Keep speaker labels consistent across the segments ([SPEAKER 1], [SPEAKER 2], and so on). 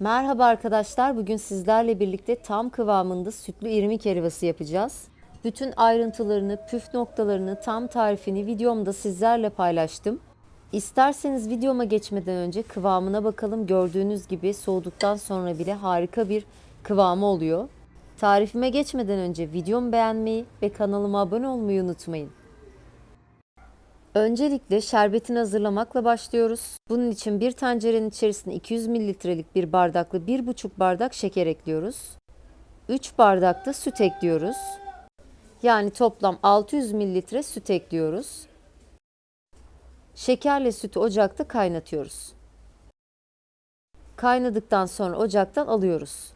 [SPEAKER 1] Merhaba arkadaşlar. Bugün sizlerle birlikte tam kıvamında sütlü irmik helvası yapacağız. Bütün ayrıntılarını, püf noktalarını, tam tarifini videomda sizlerle paylaştım. İsterseniz videoma geçmeden önce kıvamına bakalım. Gördüğünüz gibi soğuduktan sonra bile harika bir kıvamı oluyor. Tarifime geçmeden önce videomu beğenmeyi ve kanalıma abone olmayı unutmayın. Öncelikle şerbetini hazırlamakla başlıyoruz. Bunun için bir tencerenin içerisine 200 mililitrelik bir bardaklı 1,5 bardak şeker ekliyoruz. 3 bardak da süt ekliyoruz. Yani toplam 600 mililitre süt ekliyoruz. Şekerle sütü ocakta kaynatıyoruz. Kaynadıktan sonra ocaktan alıyoruz.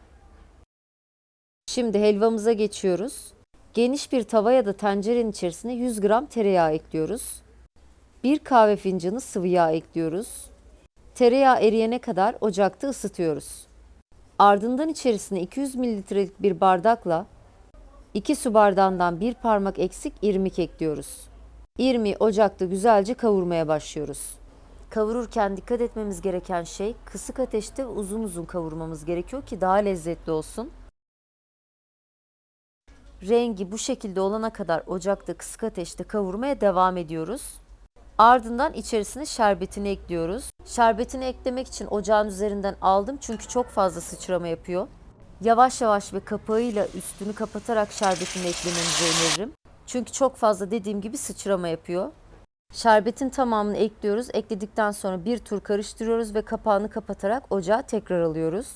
[SPEAKER 1] Şimdi helvamıza geçiyoruz. Geniş bir tava ya da tencerenin içerisine 100 gram tereyağı ekliyoruz. 1 kahve fincanı sıvı yağ ekliyoruz. Tereyağı eriyene kadar ocakta ısıtıyoruz. Ardından içerisine 200 mililitrelik bir bardakla 2 su bardağından bir parmak eksik irmik ekliyoruz. İrmiği ocakta güzelce kavurmaya başlıyoruz. Kavururken dikkat etmemiz gereken şey kısık ateşte uzun uzun kavurmamız gerekiyor ki daha lezzetli olsun. Rengi bu şekilde olana kadar ocakta kısık ateşte kavurmaya devam ediyoruz. Ardından içerisine şerbetini ekliyoruz. Şerbetini eklemek için ocağın üzerinden aldım çünkü çok fazla sıçrama yapıyor. Yavaş yavaş ve kapağıyla üstünü kapatarak şerbetini eklemenizi öneririm. Çünkü çok fazla dediğim gibi sıçrama yapıyor. Şerbetin tamamını ekliyoruz. Ekledikten sonra bir tur karıştırıyoruz ve kapağını kapatarak ocağa tekrar alıyoruz.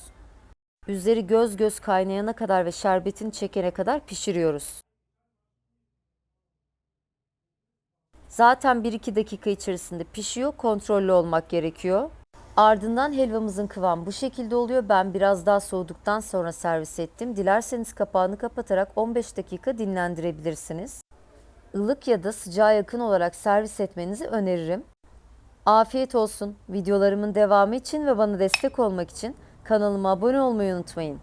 [SPEAKER 1] Üzeri göz göz kaynayana kadar ve şerbetini çekene kadar pişiriyoruz. Zaten 1-2 dakika içerisinde pişiyor. Kontrollü olmak gerekiyor. Ardından helvamızın kıvamı bu şekilde oluyor. Ben biraz daha soğuduktan sonra servis ettim. Dilerseniz kapağını kapatarak 15 dakika dinlendirebilirsiniz. Ilık ya da sıcağa yakın olarak servis etmenizi öneririm. Afiyet olsun. Videolarımın devamı için ve bana destek olmak için kanalıma abone olmayı unutmayın.